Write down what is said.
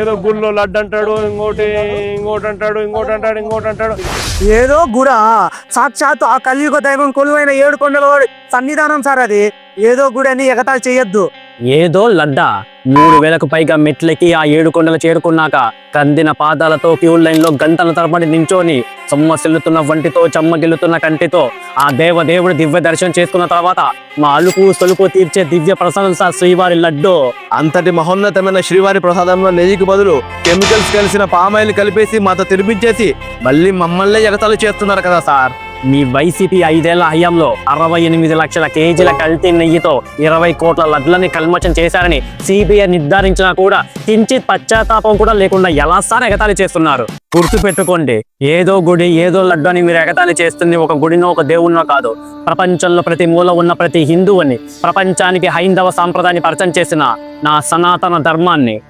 ఏదో గుళ్ళో లడ్డు అంటాడు ఇంకోటి ఇంకోటి అంటాడు ఇంకోటి అంటాడు ఇంకోటి అంటాడు. ఏదో గుడ సాక్షాత్ ఆ కలియుగ దైవం కొలువైన ఏడు కొండల సన్నిధానం సార్ అది. ఏదో గుడని ఎగతాలు చేయొద్దు. ఏదో లడ్డా. మూడు వేలకు పైగా మెట్లకి ఆ ఏడు కొండలు చేరుకున్నాక కందిన పాదాలతో క్యూ లైన్లో గంటల తరబడి నించోని సొమ్మసిల్లుతున్న వంటితో చెమ్మగిల్లుతున్న కంటితో ఆ దేవ దేవుడి దివ్య దర్శనం చేసుకున్న తర్వాత మా అలుపు సొలుపు తీర్చే దివ్య ప్రశంస శ్రీవారి లడ్డు. అంతటి మహోన్నతమైన శ్రీవారి ప్రసాదంలో నెయ్యికి బదులు కెమికల్స్ కలిసిన పామాయిల్ కలిపేసి మాతో తినిపించేసి మళ్ళీ మమ్మల్నే ఎగతాలు చేస్తున్నారు కదా సార్. మీ వైసీపీ ఐదేళ్ళ హయాంలో అరవై ఎనిమిది లక్షల కేజీల కల్తీ నెయ్యితో ఇరవై కోట్ల లడ్లని కల్మచం చేశారని సిబిఐ నిర్ధారించినా కూడా కించిత్ పశ్చాత్తాపం కూడా లేకుండా ఎలా సార్ ఎగతాళి చేస్తున్నారు. గుర్తు పెట్టుకోండి ఏదో గుడి ఏదో లడ్డు అని మీరు ఎగతాళి చేస్తుంది ఒక గుడినో ఒక దేవుణ్ణో కాదు. ప్రపంచంలో ప్రతి మూల ఉన్న ప్రతి హిందువుని ప్రపంచానికి హైందవ సాంప్రదాయాన్ని పరిచయం చేసిన నా సనాతన ధర్మాన్ని